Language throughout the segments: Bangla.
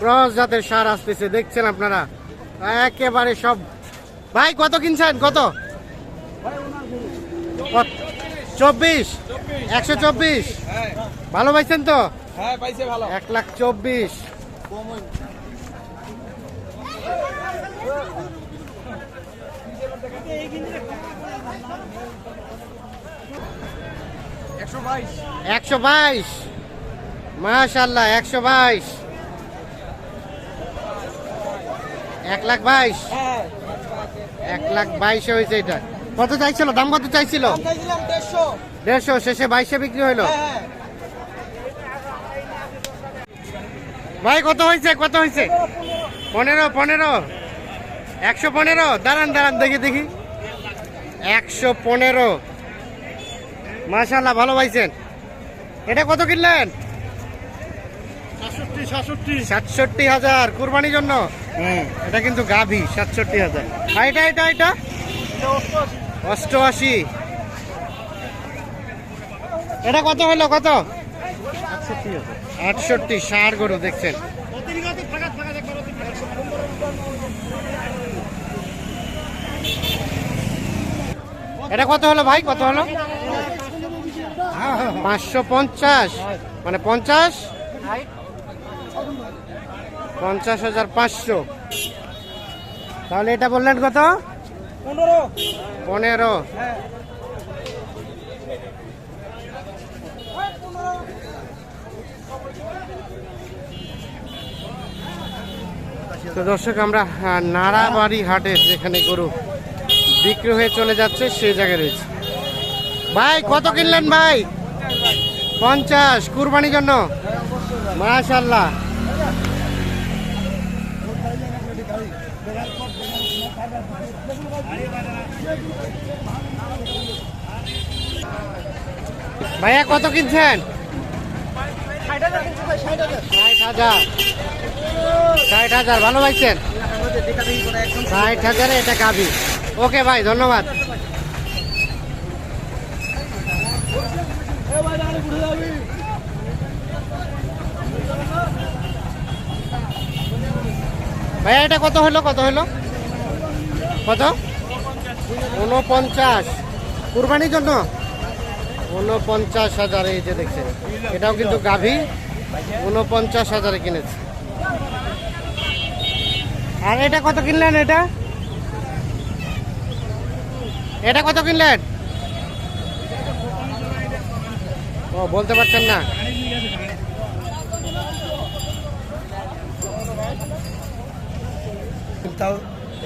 ক্রস জাতের সার আসতেছে দেখছেন আপনারা? একেবারে সব। ভাই কত কিনছেন? কত? কত? চব্বিশ? একশো চব্বিশ? ভালো পাইছেন তো? হ্যাঁ এক লাখ চব্বিশ। একশো বাইশ। একশো বাইশ। মাশাল্লাহ একশো বাইশ। এক লাখ বাইশ। হ্যাঁ। এক লাখ বাইশে হয়েছে এটা। কত চাইছিল? দাম কত চাইছিল? দেড়শো। শেষে বাইশে বিক্রি হইল হ্যাঁ ভাই কত হয়েছে? কত হয়েছে? পনেরো পনেরো। একশো পনেরো? দাঁড়ান দাঁড়ান দেখি দেখি। একশো পনেরো। মাশাল্লাহ ভালো পাইছেন। এটা কত কিনলেন? সাতষট্টি সাতষট্টি। সাতষট্টি হাজার। কুরবানির জন্য? হুম, এটা কিন্তু গাভি, সাতষট্টি হাজার। আর এটা এটা এটা? অষ্টআশি। এটা কত হলো, কত? আটষট্টি, ষাট গরু, দেখছেন। এটা কত হলো ভাই, কত হলো? পাঁচশো পঞ্চাশ। মানে পঞ্চাশ? পঞ্চাশ হাজার পাঁচশো। তাহলে এটা বললেন কত? পনেরো। পনেরো। হ্যাঁ। তো দর্শক আমরা নাড়াবাড়ি হাটে যেখানে গরু বিক্রি হয়ে চলে যাচ্ছে সেই জায়গায় রয়েছে। ভাই কত কিনলেন ভাই? পঞ্চাশ। কুরবানির জন্য? মাশাল্লাহ ভাইয়া, কত কিনছেন? ষাট হাজার। হাজার, ভালো পাইছেন? ষাট হাজারে এটা গাবি। ওকে ভাই, ধন্যবাদ। ভাইয়া, এটা কত হলো কত হলো? কত? উনপঞ্চাশ কুরবানির জন্য? উনপঞ্চাশ হাজার এই যে দেখছেন। এটাও কিন্তু গাভী। উনপঞ্চাশ হাজারে কিনেছে। আর এটা কত কিনলেন এটা? এটা কত কিনলেন? ও, বলতে পারছেন না।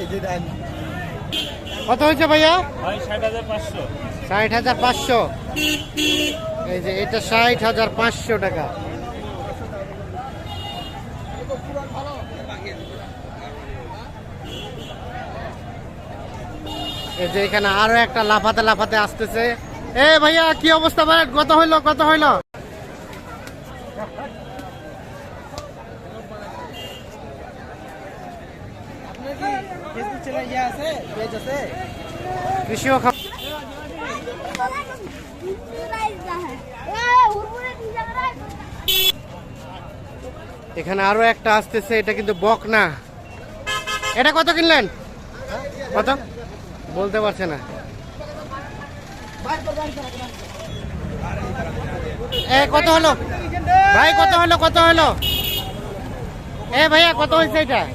এই যে কত হয়েছে ভাইয়া? ষাট হাজার পাঁচশো। এই যে এটা ষাট হাজার পাঁচশো টাকা। এই যে এখানে আরও একটা লাফাতে লাফাতে আসতেছে। এ ভাইয়া কি অবস্থা ভাই? কত হইল কত হইল? আপনার কি খা- এখানে আরও একটা আসতেছে, এটা কিন্তু বক না। এটা কত কিনলেন? কত? বলতে পারছে না। কত হলো? ভাই, কত হলো কত হলো? এ, ভাইয়া, কত হয়েছে এটা?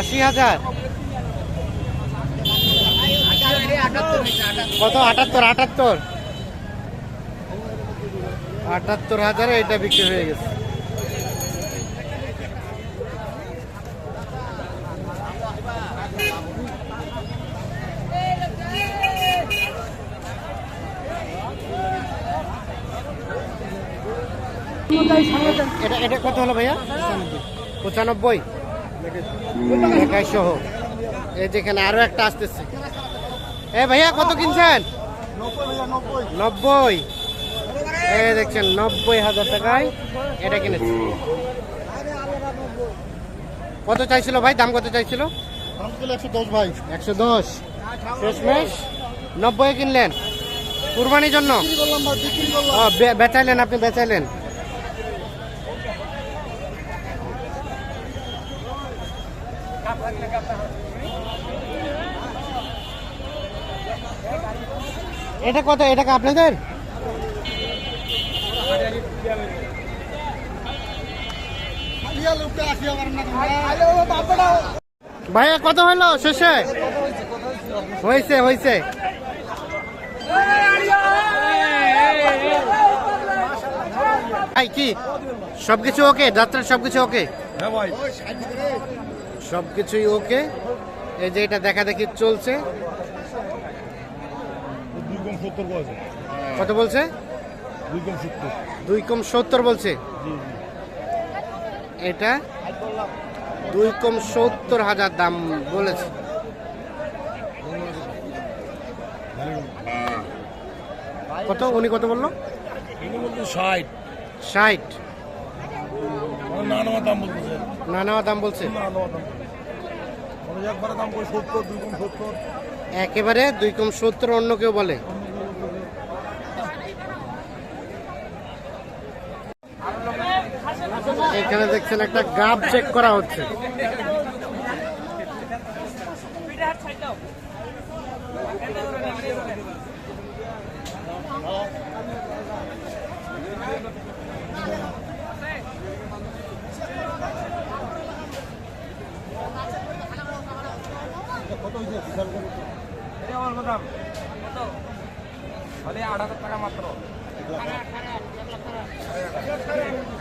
আশি হাজার। কত? আটাত্তর আটাত্তর। আটাত্তর হাজারে এটা বিক্রি হয়ে গেছে। এটা এটা কত হলো ভাইয়া? পঁচানব্বই। এই যেখানে আরও একটা আসতেছে। এ ভাইয়া কত কিনছেন? নব্বই। এই দেখছেন নব্বই হাজার টাকায় এটা কিনেছে। কত চাইছিল ভাই? দাম কত চাইছিল? একশো দশ ভাই। একশো দশ। শেষমেশ নব্বই কিনলেন। কুরবানির জন্য? বেচাইলেন আপনি বেচাইলেন। এটা কত? এটা আপনাদের? ভাইয়া, কত হলো শেষে? হয়েছে হয়েছে। ভাই, কি? সবকিছু ওকে? যাত্রার সবকিছু ওকে? হ্যাঁ ভাই। সবকিছুই ওকে। এই যে এটা দেখা দেখি চলছে। কত বলছে? দুই কম সত্তর বলছে? এটা দুই কম সত্তর হাজার দাম বলেছে। কত? উনি কত বলল? ষাট। ষাট। দাম বলতেছে। না নেওয়া দাম বলছে? মানে একেবারে দুই কম সত্তর অন্য কেউ বলে। এখানে দেখছেন একটা গাব চেক করা হচ্ছে।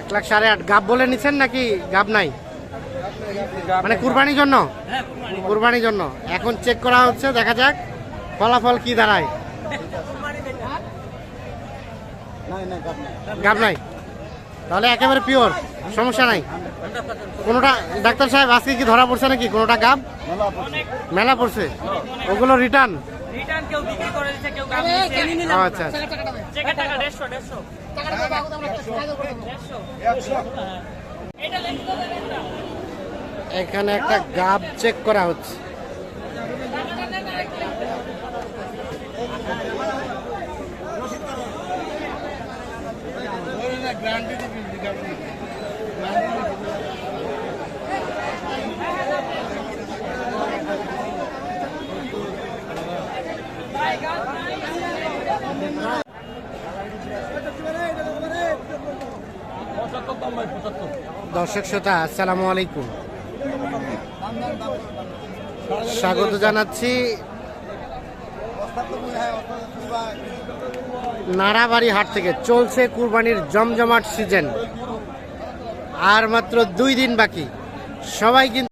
এক লাখ সাড়ে আট। গাব বলে নিছেন নাকি গাব নাই? মানে কুরবানির জন্য? কুরবানির জন্য। এখন চেক করা হচ্ছে দেখা যাক ফলাফল কি দাঁড়ায়। গাব নাই? তাহলে একেবারে পিওর সমস্যা নাই। কোনোটা ডাক্তার সাহেব আজকে কি ধরা পড়ছে নাকি? কোনোটা গাব মেলা পড়ছে। ওগুলো রিটার্ন রিটার্ন কেউ বিক্রি করে দিচ্ছে কেউ গাম দিচ্ছে আচ্ছা আচ্ছা। এখানে একটা গাব চেক করা হচ্ছে। দর্শক শ্রোতা, আসসালামু আলাইকুম। স্বাগত জানাচ্ছি নাড়াবাড়ি হাট থেকে। চলছে কুরবানির জমজমাট সিজন। আর মাত্র দুই দিন বাকি। সবাই কিন্তু